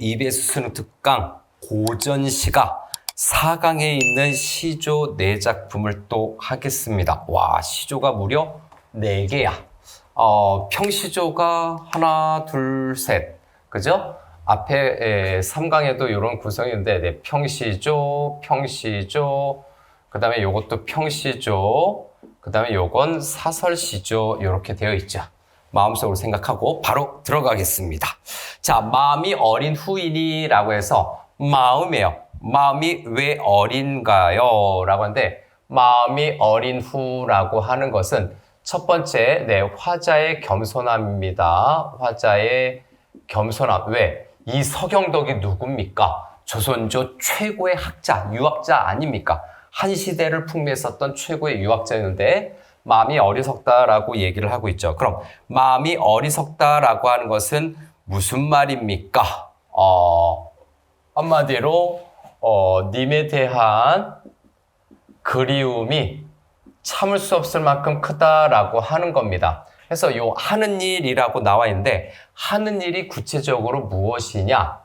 EBS 수능 특강 고전시가 4강에 있는 시조 네 작품을 또 하겠습니다. 와, 시조가 무려 4개야. 어, 평시조가 하나, 둘, 셋. 그죠? 앞에 3강에도 이런 구성이 있는데, 네, 평시조, 평시조, 그 다음에 요것도 평시조, 그 다음에 요건 사설시조, 이렇게 되어 있죠. 마음속으로 생각하고 바로 들어가겠습니다. 자, 마음이 어린 후이니라고 해서 마음이에요. 마음이 왜 어린가요? 라고 하는데 마음이 어린 후라고 하는 것은 첫 번째, 네, 화자의 겸손함입니다. 화자의 겸손함. 왜? 이 서경덕이 누굽니까? 조선조 최고의 학자, 유학자 아닙니까? 한 시대를 풍미했었던 최고의 유학자였는데 마음이 어리석다라고 얘기를 하고 있죠. 그럼 마음이 어리석다라고 하는 것은 무슨 말입니까? 어, 한마디로 어, 님에 대한 그리움이 참을 수 없을 만큼 크다라고 하는 겁니다. 그래서 요 하는 일이라고 나와 있는데 하는 일이 구체적으로 무엇이냐?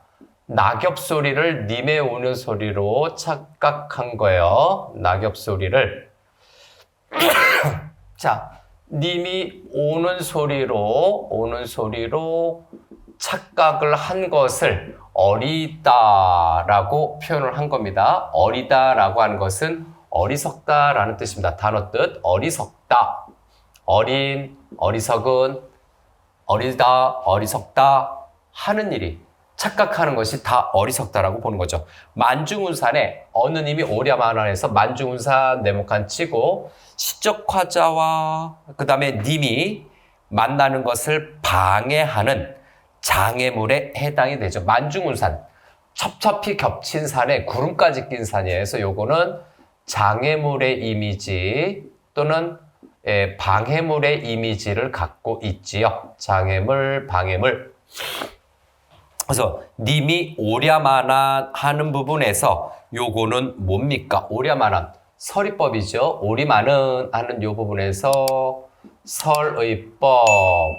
낙엽 소리를 님의 우는 소리로 착각한 거예요. 낙엽 소리를. 자, 님이 오는 소리로, 오는 소리로 착각을 한 것을 어리다라고 표현을 한 겁니다. 어리다라고 하는 것은 어리석다라는 뜻입니다. 단어 뜻, 어리석다. 어린, 어리석은, 어리다, 어리석다 하는 일이 착각하는 것이 다 어리석다라고 보는 거죠. 만중운산에 어느 님이 오랴만원에서 만중운산 네모칸 치고 시적 화자와 그 다음에 님이 만나는 것을 방해하는 장애물에 해당이 되죠. 만중운산 첩첩히 겹친 산에 구름까지 낀 산이에요. 요거는 장애물의 이미지 또는 예, 방해물의 이미지를 갖고 있지요. 장애물, 방해물. 그래서 님이 오랴만한 하는 부분에서 요거는 뭡니까? 오랴만한 설의법이죠. 오리만은 하는 요 부분에서 설의법을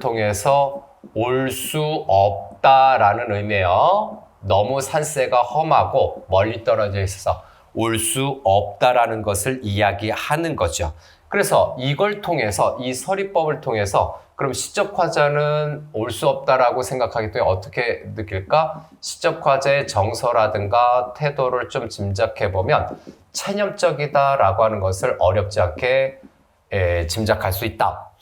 통해서 올 수 없다라는 의미예요. 너무 산세가 험하고 멀리 떨어져 있어서 올 수 없다라는 것을 이야기하는 거죠. 그래서 이걸 통해서 이 설의법을 통해서 그럼 시적 화자는 올 수 없다라고 생각하기 때문에 어떻게 느낄까? 시적 화자의 정서라든가 태도를 좀 짐작해 보면 체념적이다라고 하는 것을 어렵지 않게 에, 짐작할 수 있다.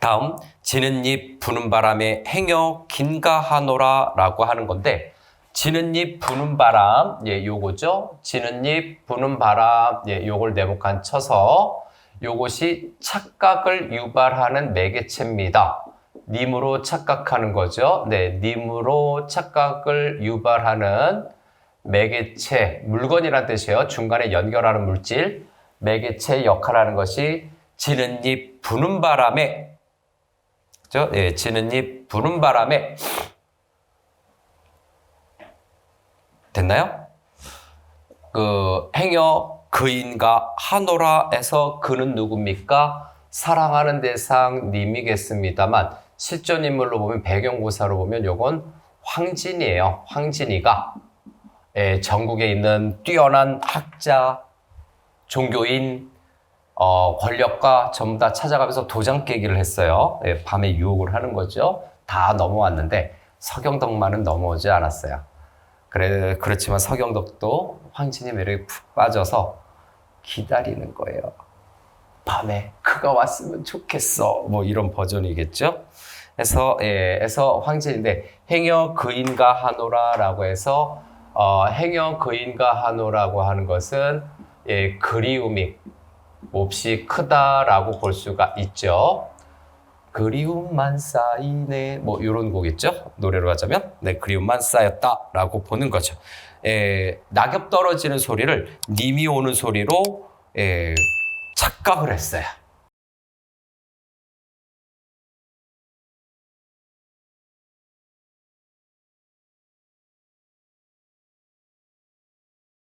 다음 지는 잎 부는 바람에 행여 긴가하노라라고 하는 건데 지는 잎 부는 바람 예 요거죠. 지는 잎 부는 바람 예 요걸 네모칸 쳐서 요것이 착각을 유발하는 매개체입니다. 님으로 착각하는 거죠. 네, 님으로 착각을 유발하는 매개체, 물건이란 뜻이에요. 중간에 연결하는 물질, 매개체 역할하는 것이 지는 잎 부는 바람에 그죠? 예, 지는 잎 부는 바람에 됐나요? 그 행여 그인가 하노라에서 그는 누굽니까? 사랑하는 대상 님이겠습니다만 실존 인물로 보면 배경고사로 보면 요건 황진이에요. 황진이가 예, 전국에 있는 뛰어난 학자, 종교인, 어, 권력가 전부 다 찾아가면서 도장 깨기를 했어요. 예, 밤에 유혹을 하는 거죠. 다 넘어왔는데 서경덕만은 넘어오지 않았어요. 그래, 그렇지만 서경덕도 황진의 매력에 푹 빠져서 기다리는 거예요. 밤에 그가 왔으면 좋겠어. 뭐 이런 버전이겠죠. 그래서 예, 해서 황진인데 행여 그인가 하노라라고 해서 어, 행여 그인가 하노라고 하는 것은 예, 그리움이 몹시 크다라고 볼 수가 있죠. 그리움만 쌓이네 뭐 이런 곡이죠 노래로 하자면 네 그리움만 쌓였다라고 보는 거죠 에, 낙엽 떨어지는 소리를 님이 오는 소리로 에, 착각을 했어요